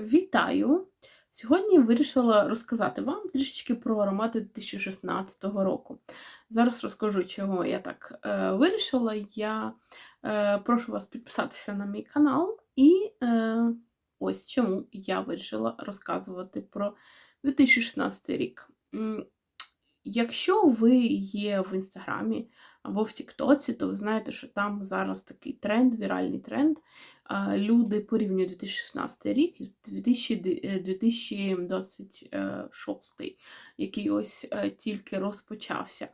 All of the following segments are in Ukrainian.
Вітаю! Сьогодні вирішила розказати вам трішечки про аромати 2016 року. Зараз розкажу, чого я так е, вирішила. Я е, прошу вас підписатися на мій канал, і е, ось чому я вирішила розказувати про 2016 рік. Якщо ви є в інстаграмі або в Тіктоці, то ви знаєте, що там зараз такий тренд, віральний тренд. Люди порівнюють 2016 рік і 2000 е, 2026, який ось е, тільки розпочався.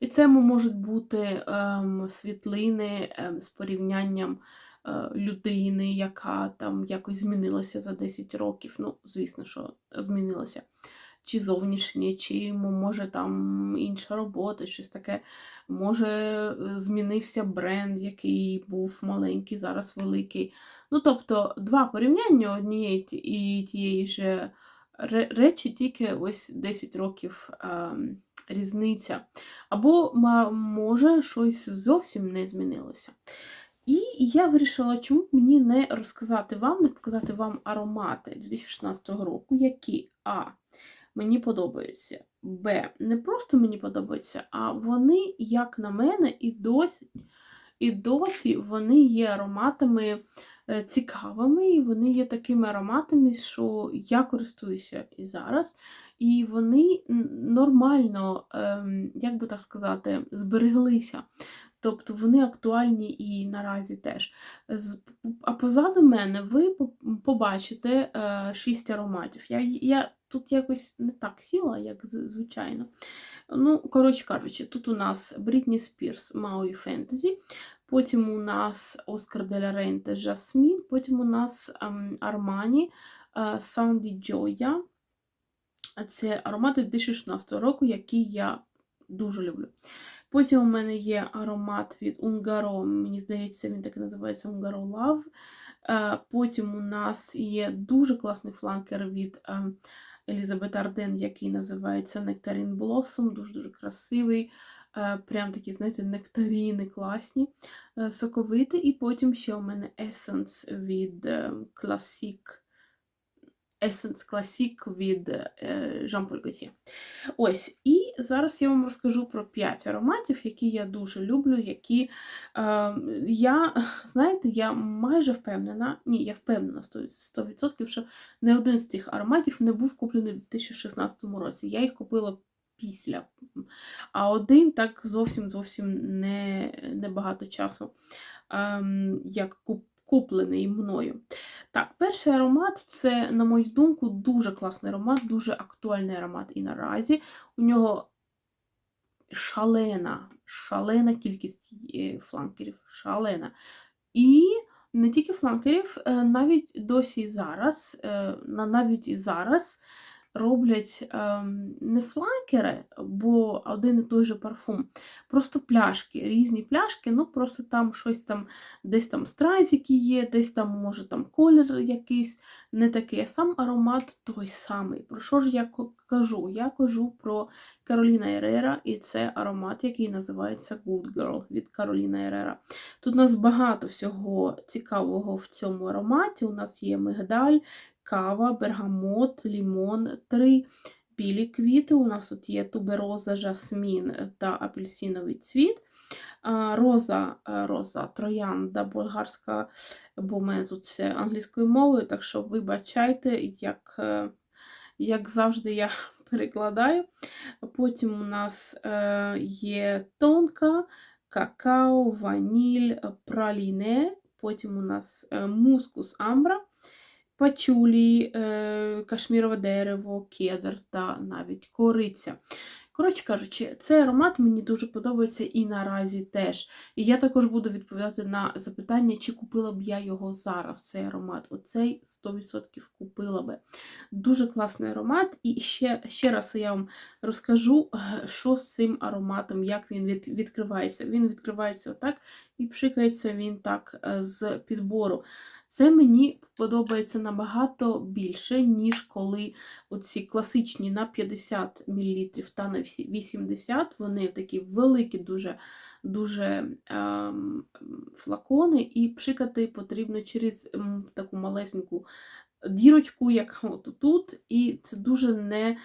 І це можуть бути ем, світлини ем, з порівнянням е, людини, яка там якось змінилася за 10 років. Ну, звісно, що змінилася чи зовнішнє, чи може там інша робота, щось таке. Може, е, змінився бренд, який був маленький, зараз великий. Ну, тобто, два порівняння однієї і тієї ж речі, тільки ось 10 років ем, різниця. Або може щось зовсім не змінилося. І я вирішила, чому б мені не розказати вам, не показати вам аромати 2016 року, які А. Мені подобаються. Б. Не просто мені подобаються, а вони, як на мене, і досі, і досі вони є ароматами е, цікавими, і вони є такими ароматами, що я користуюся і зараз. І вони нормально, ем, як би так сказати, збереглися. Тобто вони актуальні і наразі теж. А позаду мене ви побачите е, шість ароматів. Я, я тут якось не так сіла, як звичайно. Ну, коротше кажучи, тут у нас Брітні Спірс Мауї Фентезі, потім у нас Оскар Деля Рейнте Жасмін, потім у нас ем, Армані е, Санді Джоя. Це аромати 2016 року, які я дуже люблю. Потім у мене є аромат від Ungaro, мені здається, він так і називається Ungaro Love. Е, Потім у нас є дуже класний фланкер від е, Елізабет Арден, який називається Nectarine Blossom, дуже-дуже красивий. е, Прям такі, знаєте, нектаріни класні, соковитий. І потім ще у мене Essence від Classic. Essence Classic від е, Jean Paul Gaultier. Ось, і зараз я вам розкажу про 5 ароматів, які я дуже люблю, які е, я, знаєте, я майже впевнена, ні, я впевнена 100%, 100%, що не один з цих ароматів не був куплений у 2016 році. Я їх купила після. А один так зовсім зовсім не, не багато часу, ем, як куп, куплений мною. Так, перший аромат це, на мою думку, дуже класний аромат, дуже актуальний аромат і наразі. У нього шалена, шалена кількість е, фланкерів, шалена. І не тільки фланкерів, е, навіть досі зараз, е, навіть і зараз роблять ем, не фланкери, бо один і той же парфум, просто пляшки, різні пляшки, ну просто там щось там, десь там стразики є, десь там, може, там колір якийсь не такий, а сам аромат той самий. Про що ж я кажу? Я кажу про Кароліна Ерера, і це аромат, який називається Good Girl від Кароліна Ерера. Тут у нас багато всього цікавого в цьому ароматі. У нас є мигдаль, кава, бергамот, лімон, три білі квіти. У нас тут є тубероза, жасмін та апельсиновий цвіт. Роза, е, роза, троянда, болгарська, бо в мене тут все англійською мовою, так що вибачайте, як, е, як завжди я перекладаю. Потім у нас е, є тонка, какао, ваніль, праліне. Потім у нас мускус амбра, пачулі, е, кашмірове дерево, кедр та навіть кориця. Коротше кажучи, цей аромат мені дуже подобається і наразі теж. І я також буду відповідати на запитання, чи купила б я його зараз, цей аромат. Оцей 100% купила би. Дуже класний аромат. І ще, ще раз я вам розкажу, е, що з цим ароматом, як він від, відкривається. Він відкривається отак і пшикається він так е, з підбору. Це мені подобається набагато більше, ніж коли оці класичні на 50 мл та на 80, вони такі великі, дуже, дуже ем, флакони, і пшикати потрібно через м, таку малесеньку дірочку, як от тут, і це дуже не, ем,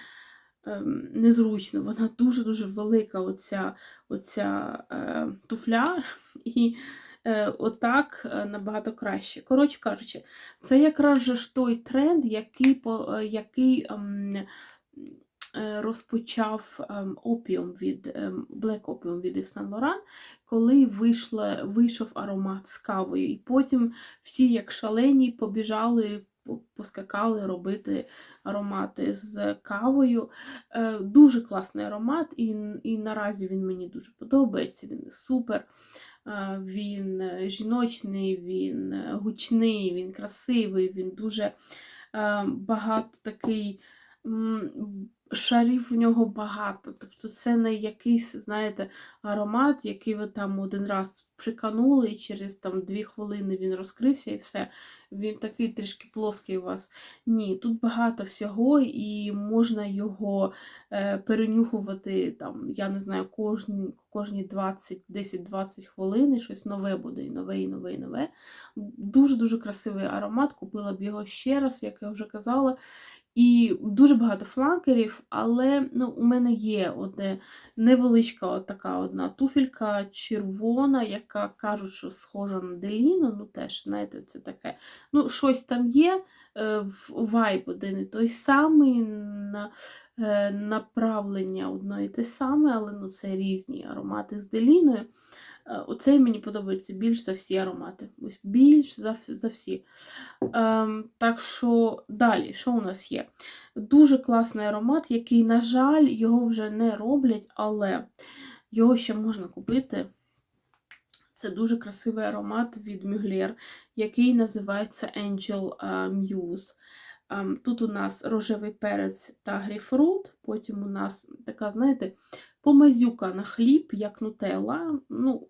незручно. Вона дуже-дуже велика, оця, оця е, туфля. І е, отак е, набагато краще. Коротше кажучи, це якраз же той тренд, який, по- е, який ем, е, розпочав ем, опіум від ем, Black Opium від Yves Saint Laurent, коли вийшла, вийшов аромат з кавою. І потім всі, як шалені, побіжали, по- поскакали робити аромати з кавою. Е, Дуже класний аромат, і, і наразі він мені дуже подобається. Він супер. Е, Він жіночний, він гучний, він красивий, він дуже е, багато такий. Шарів в нього багато. Тобто це не якийсь, знаєте, аромат, який ви там один раз приканули, і через там дві хвилини він розкрився і все. Він такий трішки плоский у вас. Ні, тут багато всього, і можна його е, перенюхувати, там, я не знаю, кожні, кожні 20, 10-20 хвилин, і щось нове буде, і нове, і нове, і нове. Дуже-дуже красивий аромат. Купила б його ще раз, як я вже казала. І дуже багато фланкерів, але ну, у мене є одне невеличка от така одна туфелька червона, яка кажуть, що схожа на Деліну. Ну, теж, знаєте, це таке. Ну, щось там є, е, вайб один і той самий, на, е, направлення одно і те саме, але ну, це різні аромати з Деліною. Оцей мені подобається більш за всі аромати. Ось більш за, за всі. Ем, так що далі, що у нас є? Дуже класний аромат, який, на жаль, його вже не роблять, але його ще можна купити. Це дуже красивий аромат від Mugler, який називається Angel е, Muse. Ем, Тут у нас рожевий перець та грейпфрут, потім у нас така, знаєте, помазюка на хліб, як нутелла, ну,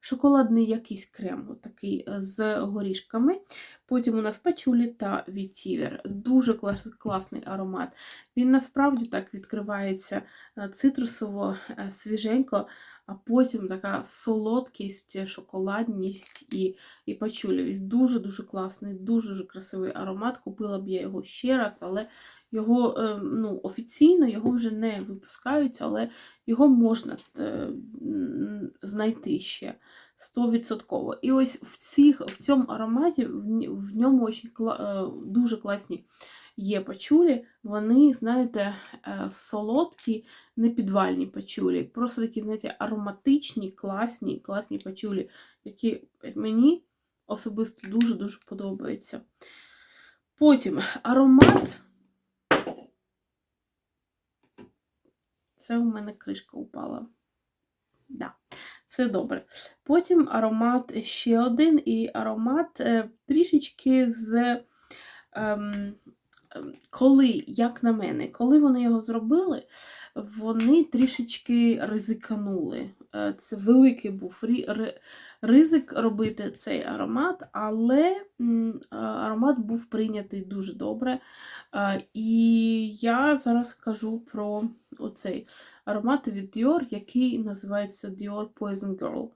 шоколадний якийсь крем, такий е, з горішками. Потім у нас пачулі та вітівер. Дуже клас, класний аромат. Він насправді так відкривається е, цитрусово, е, свіженько, а потім така солодкість, шоколадність і, і пачулівість. Дуже-дуже класний, дуже-дуже красивий аромат. Купила б я його ще раз, але його е, ну, офіційно його вже не випускають, але його можна е, знайти ще 100%. І ось в, цих, в цьому ароматі в, ньому е, дуже класні є пачулі. Вони, знаєте, солодкі, непідвальні пачулі. Просто такі, знаєте, ароматичні, класні, класні пачулі, які мені особисто дуже-дуже подобаються. Потім аромат. Це у мене кришка упала. Да, все добре. Потім аромат ще один, і аромат е, трішечки з. Ем, коли, як на мене, коли вони його зробили, вони трішечки ризиканули. Е, Це великий був ризик робити цей аромат, але аромат був прийнятий дуже добре. Е, І я зараз кажу про оцей аромат від Dior, який називається Dior Poison Girl.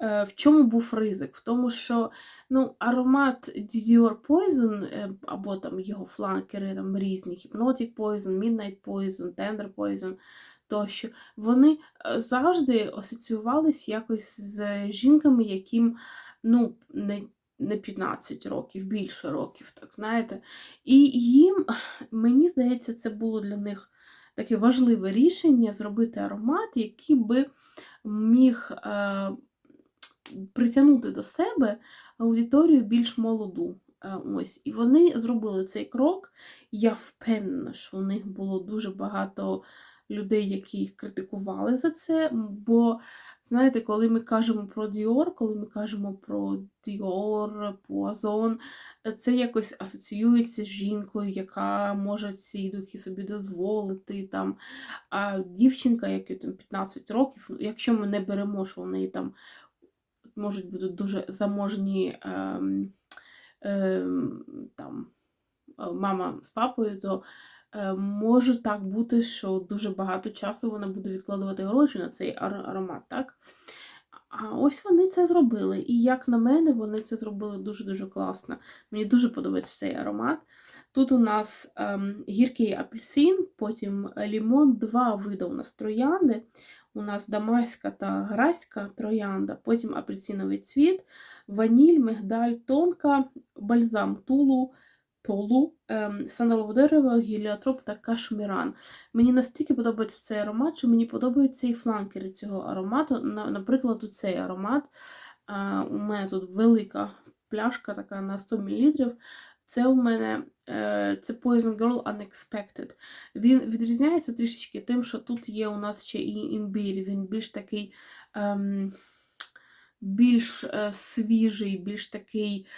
Е, В чому був ризик? В тому, що ну, аромат Dior Poison, е, або там його фланкери там різні, Hypnotic Poison, Midnight Poison, Tender Poison тощо, вони е, завжди асоціювались якось з жінками, яким ну, не, не 15 років, більше років, так знаєте. І їм, мені здається, це було для них таке важливе рішення зробити аромат, який би міг е, притягнути до себе аудиторію більш молоду. Е, Ось. І вони зробили цей крок. Я впевнена, що у них було дуже багато людей, які їх критикували за це. Бо, знаєте, коли ми кажемо про Dior, коли ми кажемо про Dior, Poison, це якось асоціюється з жінкою, яка може ці духи собі дозволити. Там. А дівчинка, якій там 15 років, ну, якщо ми не беремо, що неї там можуть бути дуже заможні ем, ем, там, мама з папою, то може так бути, що дуже багато часу вона буде відкладувати гроші на цей аромат, так? А ось вони це зробили. І як на мене, вони це зробили дуже-дуже класно. Мені дуже подобається цей аромат. Тут у нас ем, гіркий апельсин, потім лімон, два види у нас троянди. У нас дамаська та граська троянда, потім апельсиновий цвіт, ваніль, мигдаль, тонка, бальзам тулу, толу, ем, сандалове дерево, гіліотроп та кашміран. Мені настільки подобається цей аромат, що мені подобаються і фланкери цього аромату. На- Наприклад, цей аромат. А, у мене тут велика пляшка така на 100 мл. Це у мене е, це Poison Girl Unexpected. Він відрізняється трішечки тим, що тут є у нас ще і імбір. Він більш такий ем, більш е, свіжий, більш такий е,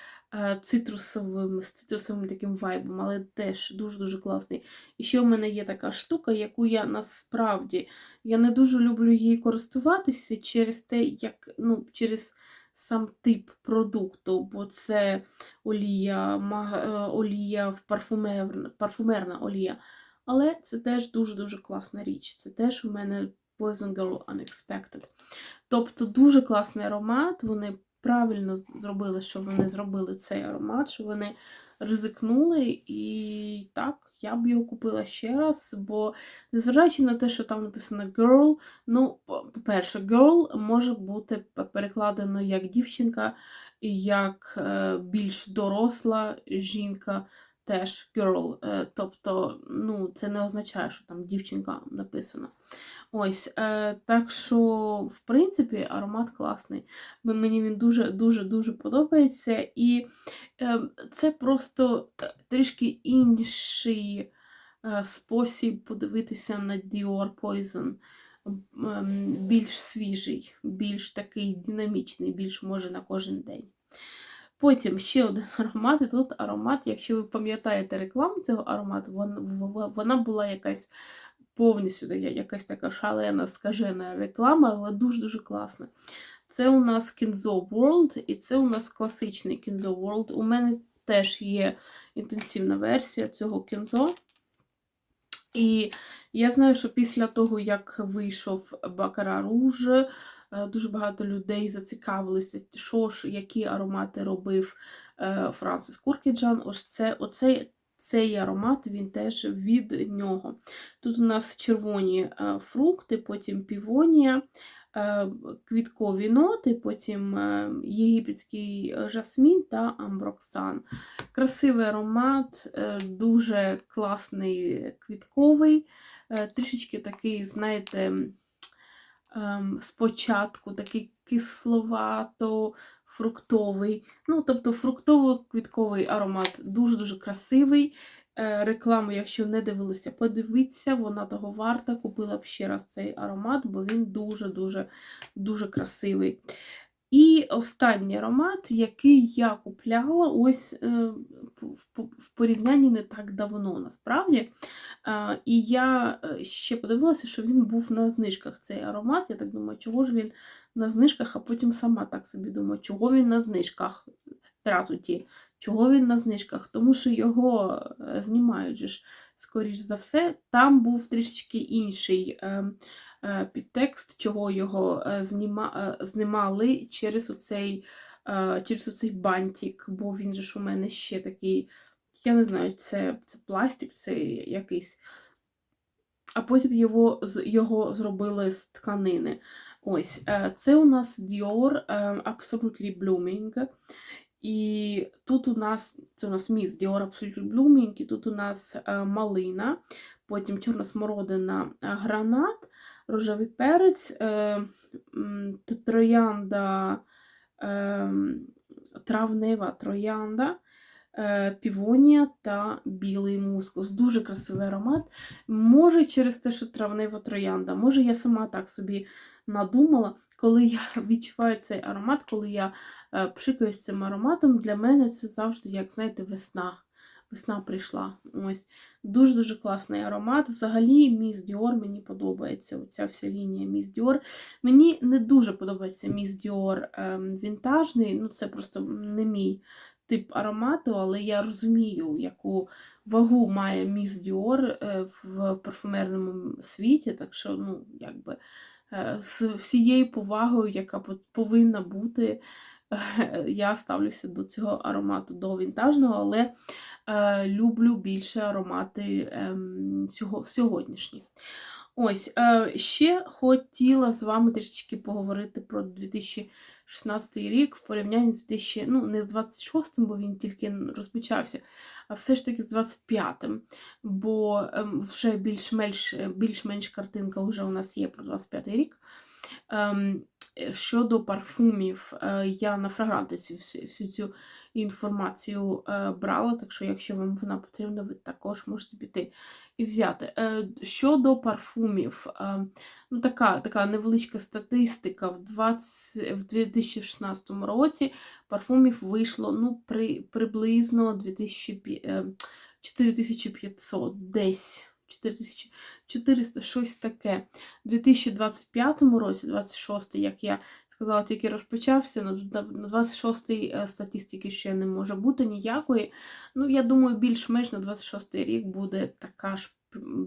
цитрусовим, з цитрусовим таким вайбом, але теж дуже-дуже класний. І ще у мене є така штука, яку я насправді я не дуже люблю її користуватися через те, як ну, через сам тип продукту, бо це олія, е, олія в парфумер, парфумерна олія. Але це теж дуже-дуже класна річ. Це теж у мене Poison Girl Unexpected. Тобто дуже класний аромат. Вони правильно зробили, що вони зробили цей аромат, що вони ризикнули. І так, я б його купила ще раз, бо незважаючи на те, що там написано girl, ну, по- по-перше, girl може бути перекладено як дівчинка, як е, більш доросла жінка. Теж girl, Е, тобто, ну, це не означає, що там дівчинка написано. Ось, е, так що, в принципі, аромат класний. Мені він дуже-дуже-дуже подобається. І е, це просто трішки інший спосіб подивитися на Dior Poison. Ем, Більш свіжий, більш такий динамічний, більш може на кожен день. Потім ще один аромат, і тут аромат, якщо ви пам'ятаєте рекламу цього аромату, вона була якась повністю якась така шалена, скажена реклама, але дуже-дуже класна. Це у нас Kenzo World, і це у нас класичний Kenzo World. У мене теж є інтенсивна версія цього Kenzo. І я знаю, що після того, як вийшов Бакара Руж, е, дуже багато людей зацікавилися, що ж, які аромати робив е, Франсис Куркіджан. Ось це, оцей, цей аромат він теж від нього. Тут у нас червоні е, фрукти, потім півонія, е, квіткові ноти, потім е, єгипетський жасмін та амброксан. Красивий аромат, е, дуже класний квітковий, е, трішечки такий, знаєте, спочатку такий кисловато, фруктовий. Ну, тобто фруктово-квітковий аромат дуже-дуже красивий. Е, Рекламу, якщо не дивилися, подивіться, вона того варта. Купила б ще раз цей аромат, бо він дуже-дуже дуже красивий. І останній аромат, який я купляла ось е, в, порівнянні не так давно, насправді. Е, і я е, ще подивилася, що він був на знижках цей аромат. Я так думаю, чого ж він на знижках, а потім сама так собі думаю, чого він на знижках. Тратуті, чого він на знижках? Тому що його знімають скоріш за все. Там був трішечки інший е, е, підтекст, чого його е, зніма, е, знімали через оцей, е, через оцей бантик, бо він же ж у мене ще такий, я не знаю, це, це пластик, це якийсь. А потім його, його зробили з тканини. Ось, е, це у нас Dior е, Absolutely Blooming. І тут у нас це у нас міс Dior Absolutely Blooming, і тут у нас е, малина, потім чорна смородина, е, гранат, рожевий перець, е, троянда, е, травнева троянда, е, півонія та білий мускус. Дуже красивий аромат. Може, через те, що травнева троянда, може, я сама так собі надумала, коли я відчуваю цей аромат, коли я е, пшикаюсь цим ароматом, для мене це завжди, як знаєте, весна. Весна прийшла. Ось дуже-дуже класний аромат. Взагалі, Міс Діор мені подобається. Оця вся лінія Міс Діор. Мені не дуже подобається Міс Діор ем, вінтажний. Ну, це просто не мій тип аромату, але я розумію, яку вагу має Міс Діор е, в парфумерному світі. Так що, ну, якби е, з всією повагою, яка повинна бути. Я ставлюся до цього аромату до вінтажного, але е, люблю більше аромати ем, сього- сьогоднішні. Ось, е, ще хотіла з вами трішечки поговорити про 2016 рік в порівнянні з 2000, ну, не з 26 бо він тільки розпочався, а все ж таки з 25-м. Бо ем, вже більш-менш більш-менш картинка вже у нас є про 25 рік. Ем, е, Щодо парфумів, е, я на фрагрантиці всю, цю інформацію е, брала, так що, якщо вам вона потрібна, ви також можете піти і взяти. Е, Щодо парфумів, ну така, така невеличка статистика. В, 20, в 2016 році парфумів вийшло ну, при, приблизно 2000, е, 4500 десь. 4400, щось таке. У 2025 році, 26 як я сказала, тільки розпочався, на 26-й е, статистики ще не може бути ніякої. Ну, я думаю, більш-менш на 26-й рік буде така ж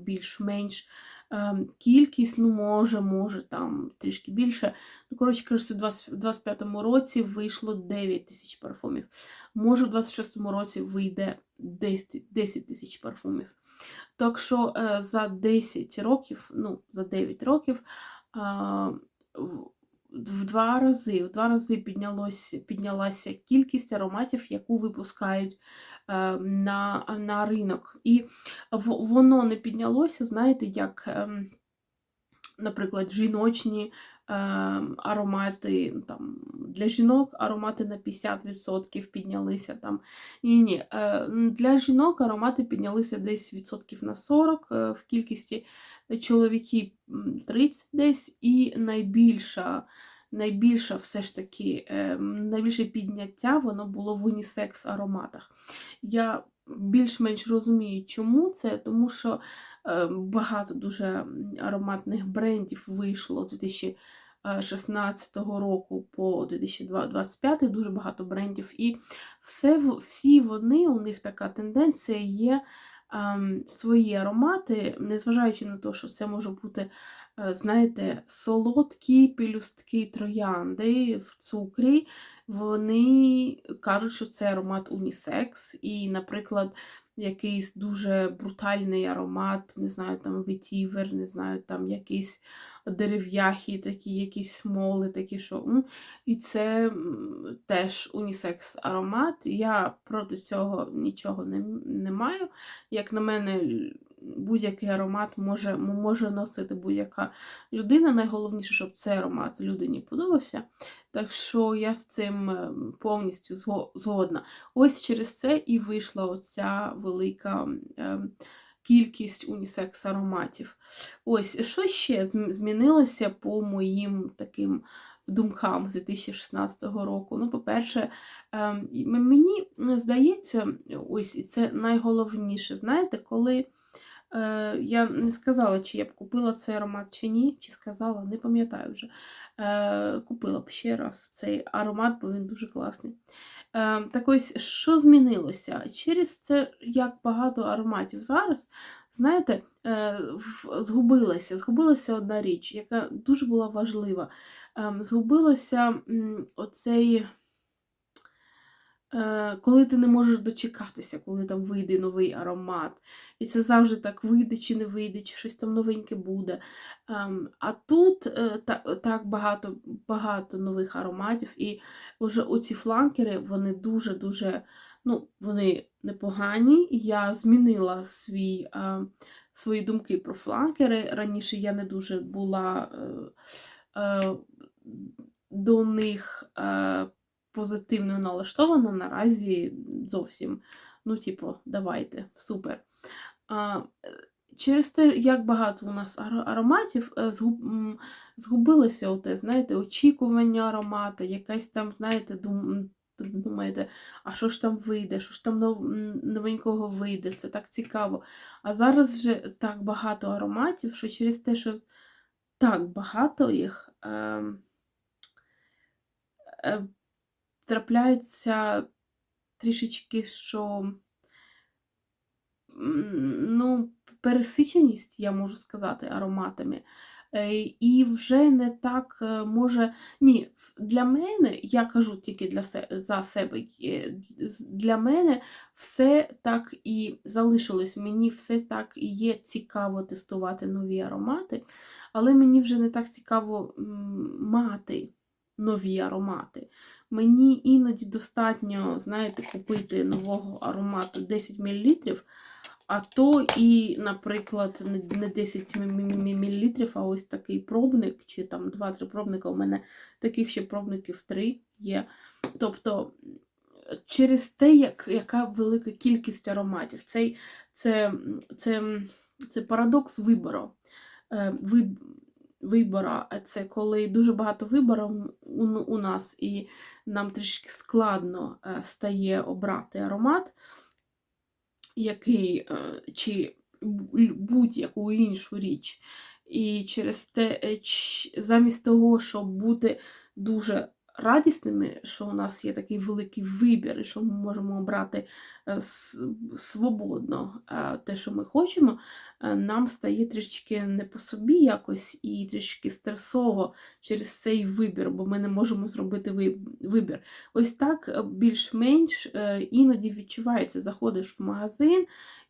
більш-менш ем, кількість, ну, може, може, там трішки більше. Ну, коротше кажучи, у 25-му році вийшло 9 тисяч парфумів. Може, в 26-му році вийде 10 тисяч парфумів. Так що е, за 10 років, ну, за 9 років, в два рази в два рази піднялось, піднялася кількість ароматів, яку випускають е, на на ринок. І воно не піднялося, знаєте, як, ем, наприклад, жіночні аромати там, для жінок аромати на 50% піднялися. там. Ні, ні. Е, для жінок аромати піднялися десь відсотків на 40 е, в кількості чоловіків 30 десь, і найбільша. Найбільше все ж таки, е, найбільше підняття воно було в унісекс ароматах. Я більш-менш розумію, чому це, тому що е, багато дуже ароматних брендів вийшло з 2016 року по 2025, дуже багато брендів, і все, всі вони, у них така тенденція є ем, свої аромати, незважаючи на те, що це може бути. Е, знаєте, солодкі пелюстки троянди в цукрі, вони кажуть, що це аромат унісекс. І, наприклад, якийсь дуже брутальний аромат, не знаю, там ветівер, не знаю, там якісь дерев'яхи, такі якісь моли, такі що. І це теж унісекс аромат. Я проти цього нічого не, не маю. Як на мене, будь-який аромат може може носити будь-яка людина. Найголовніше, щоб цей аромат людині подобався. Так що я з цим е, повністю згодна. Ось через це і вийшла оця велика. Е, кількість унісекс ароматів. Ось, що ще змінилося по моїм таким думкам з 2016 року? Ну, по-перше, ем, мені здається, ось і це найголовніше, знаєте, коли. Е, я не сказала, чи я б купила цей аромат чи ні, чи сказала, не пам'ятаю вже. Е, купила б ще раз цей аромат, бо він дуже класний. Е, так ось, що змінилося? Через це, як багато ароматів зараз, знаєте, згубилася, згубилася одна річ, яка дуже була важлива. Ем, згубилося оцей. Е, коли ти не можеш дочекатися, коли там вийде новий аромат. І це завжди так вийде чи не вийде, чи щось там новеньке буде. Ем, а тут е, так багато багато нових ароматів, і вже оці фланкери, вони дуже-дуже ну, вони непогані. Я змінила свій, е, свої думки про фланкери. Раніше я не дуже була до них позитивно налаштована, наразі зовсім, ну, типу, давайте, супер. А, Через те, як багато у нас ароматів, е, згубилося оте, знаєте, очікування аромата, якась там, знаєте, дум, думаєте, а що ж там вийде, що ж там новенького вийде, це так цікаво. А зараз вже так багато ароматів, що через те, що так багато їх. Е, трапляється трішечки, що ну, пересиченість, я можу сказати, ароматами. Е, І вже не так е, може. Ні, для мене, я кажу тільки для за себе, е, для мене все так і залишилось. Мені все так і є цікаво тестувати нові аромати, але мені вже не так цікаво мати нові аромати. Мені іноді достатньо, знаєте, купити нового аромату 10 мл, а то і, наприклад, не- не 10 мл, а ось такий пробник, чи там 2-3 пробника. У мене таких ще пробників 3 є. Тобто через те, як, яка велика кількість ароматів. Цей, це, це, це парадокс вибору. Е, ви- Вибора, це коли дуже багато вибору у, у нас, і нам трішки складно е, стає обрати аромат, який, е, чи будь-яку іншу річ. І через те, е, замість того, щоб бути дуже радісними, що у нас є такий великий вибір, і що ми можемо обрати е, свободно е, те, що ми хочемо, е, нам стає трішки не по собі якось і трішки стресово через цей вибір, бо ми не можемо зробити вибір. Ось так більш-менш іноді відчувається, заходиш в магазин.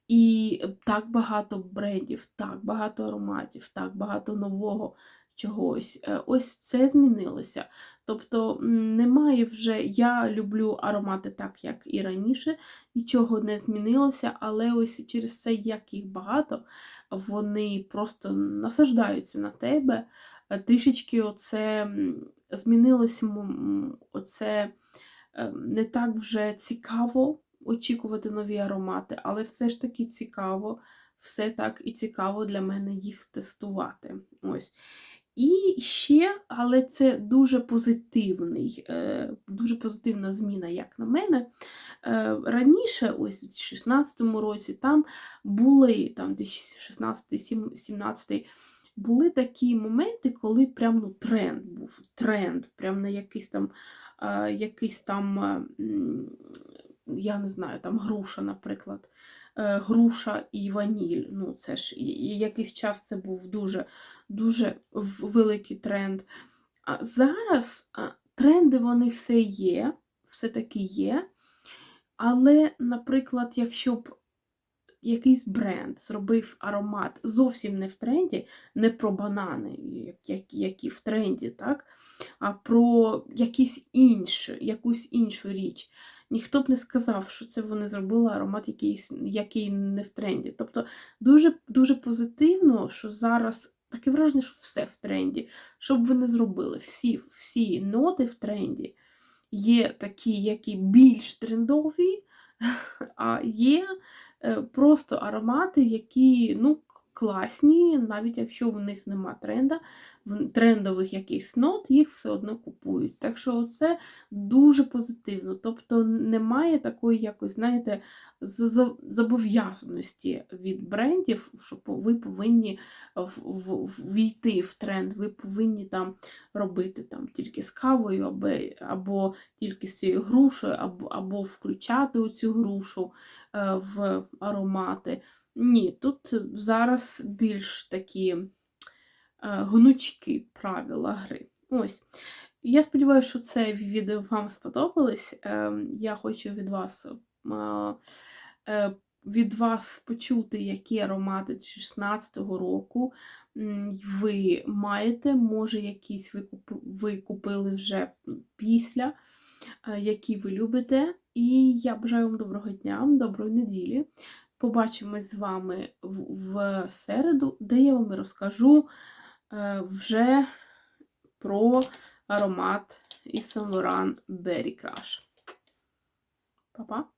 І так багато брендів, так багато ароматів, так багато нового чогось. Е, Ось це змінилося. Тобто немає вже, я люблю аромати так, як і раніше, нічого не змінилося, але ось через це, як їх багато, вони просто насаждаються на тебе. Е, Трішечки оце змінилося оце е, не так вже цікаво очікувати нові аромати, але все ж таки цікаво, все так і цікаво для мене їх тестувати. Ось. І ще, але це дуже позитивний, е, дуже позитивна зміна, як на мене. Е, Раніше, ось у 2016 році, там були там 2016-17 були такі моменти, коли прям ну, тренд був, тренд, прям на якийсь там, е, якийсь там, я не знаю, там груша, наприклад. Груша і ваніль. Ну, це ж якийсь час це був дуже, дуже великий тренд. А зараз тренди вони все є, все таки є. Але, наприклад, якщо б якийсь бренд зробив аромат зовсім не в тренді, не про банани, як- як- які в тренді, так? а про якісь інші, якусь іншу річ. Ніхто б не сказав, що це вони зробили аромат, якийсь, який не в тренді. Тобто дуже, дуже позитивно, що зараз таке враження, що все в тренді. Що б ви не зробили, всі, всі ноти в тренді є такі, які більш трендові, а є е, просто аромати, які ну, класні, навіть якщо в них нема тренда, трендових якихось нот, їх все одно купують. Так що це дуже позитивно. Тобто немає такої якось, знаєте, зобов'язаності від брендів, що ви повинні в- війти в тренд, ви повинні там робити там тільки з кавою, або, або тільки з цією грушею, або, або включати цю грушу е, в аромати. Ні, тут зараз більш такі е, гнучкі правила гри. Ось. Я сподіваюся, що це відео вам сподобалось. Ем, Я хочу від вас е, е, від вас почути, які аромати 16-го року ви маєте, може, якісь ви купи- ви купили вже після, е, які ви любите. І я бажаю вам доброго дня, доброї неділі. Побачимось з вами в, середу, де я вам розкажу е, вже про аромат Yves Saint Laurent Berry Crush. Па-па!